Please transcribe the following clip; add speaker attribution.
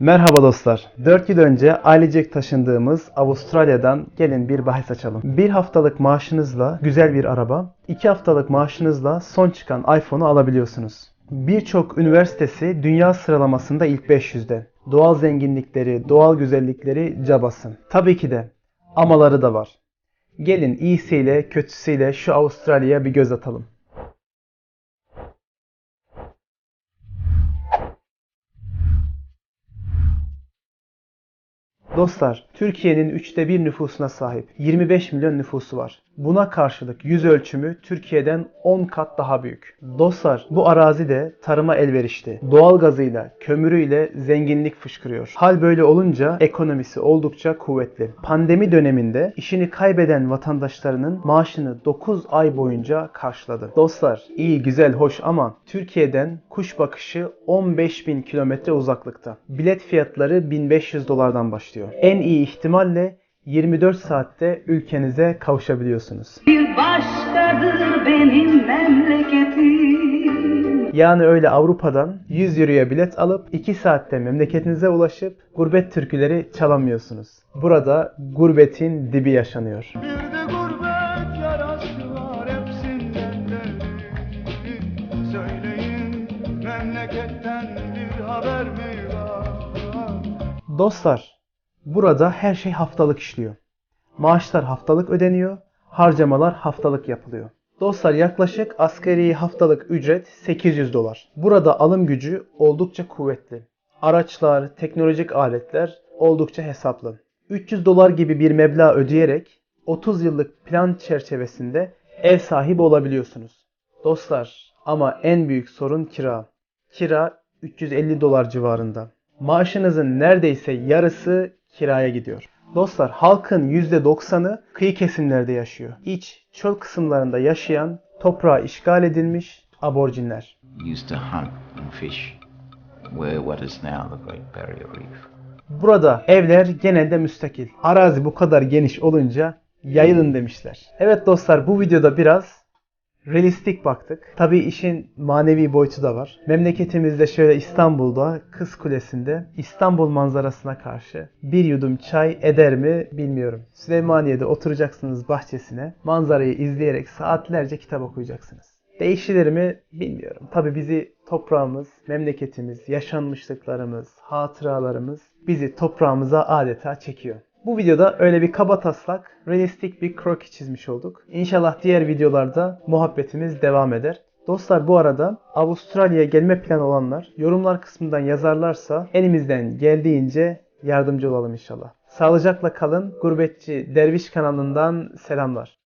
Speaker 1: Merhaba dostlar. 4 yıl önce ailecek taşındığımız Avustralya'dan gelin bir bahis açalım. Bir haftalık maaşınızla güzel bir araba, 2 haftalık maaşınızla son çıkan iPhone'u alabiliyorsunuz. Birçok üniversitesi dünya sıralamasında ilk 500'de. Doğal zenginlikleri, doğal güzellikleri cabasın. Tabii ki de amaları da var. Gelin iyisiyle kötüsüyle şu Avustralya'ya bir göz atalım. Dostlar, Türkiye'nin üçte bir nüfusuna sahip 25 milyon nüfusu var. Buna karşılık yüz ölçümü Türkiye'den 10 kat daha büyük. Dostlar, bu arazi de tarıma elverişli. Doğalgazıyla, kömürüyle zenginlik fışkırıyor. Hal böyle olunca ekonomisi oldukça kuvvetli. Pandemi döneminde işini kaybeden vatandaşlarının maaşını 9 ay boyunca karşıladı. Dostlar, iyi güzel hoş ama Türkiye'den kuş bakışı 15 bin kilometre uzaklıkta. Bilet fiyatları 1500 dolardan başlıyor. En iyi ihtimalle 24 saatte ülkenize kavuşabiliyorsunuz.
Speaker 2: Bir başkadır benim memleketim.
Speaker 1: Yani öyle Avrupa'dan 100 euroya bilet alıp 2 saatte memleketinize ulaşıp gurbet türküleri çalamıyorsunuz. Burada gurbetin dibi yaşanıyor.
Speaker 3: Bir de gurbet yarası var hepsinden de Söyleyin memleketten bir haber mi var?
Speaker 1: Dostlar, burada her şey haftalık işliyor. Maaşlar haftalık ödeniyor, harcamalar haftalık yapılıyor. Dostlar yaklaşık asgari haftalık ücret 800 dolar. Burada alım gücü oldukça kuvvetli. Araçlar, teknolojik aletler oldukça hesaplı. 300 dolar gibi bir meblağ ödeyerek 30 yıllık plan çerçevesinde ev sahibi olabiliyorsunuz. Dostlar ama en büyük sorun kira. Kira 350 dolar civarında. Maaşınızın neredeyse yarısı kiraya gidiyor. Dostlar halkın %90'ı kıyı kesimlerde yaşıyor. İç, çöl kısımlarında yaşayan, toprağa işgal edilmiş aborjinler. Burada evler genelde müstakil. Arazi bu kadar geniş olunca yayılın demişler. Evet dostlar bu videoda biraz realistik baktık. Tabii işin manevi boyutu da var. Memleketimizde şöyle İstanbul'da Kız Kulesi'nde İstanbul manzarasına karşı bir yudum çay eder mi bilmiyorum. Süleymaniye'de oturacaksınız bahçesine manzarayı izleyerek saatlerce kitap okuyacaksınız. Değişilir mi bilmiyorum. Tabi bizi toprağımız, memleketimiz, yaşanmışlıklarımız, hatıralarımız bizi toprağımıza adeta çekiyor. Bu videoda öyle bir kaba taslak, realistik bir kroki çizmiş olduk. İnşallah diğer videolarda muhabbetimiz devam eder. Dostlar bu arada Avustralya'ya gelme planı olanlar yorumlar kısmından yazarlarsa elimizden geldiğince yardımcı olalım inşallah. Sağlıcakla kalın. Gurbetçi Derviş kanalından selamlar.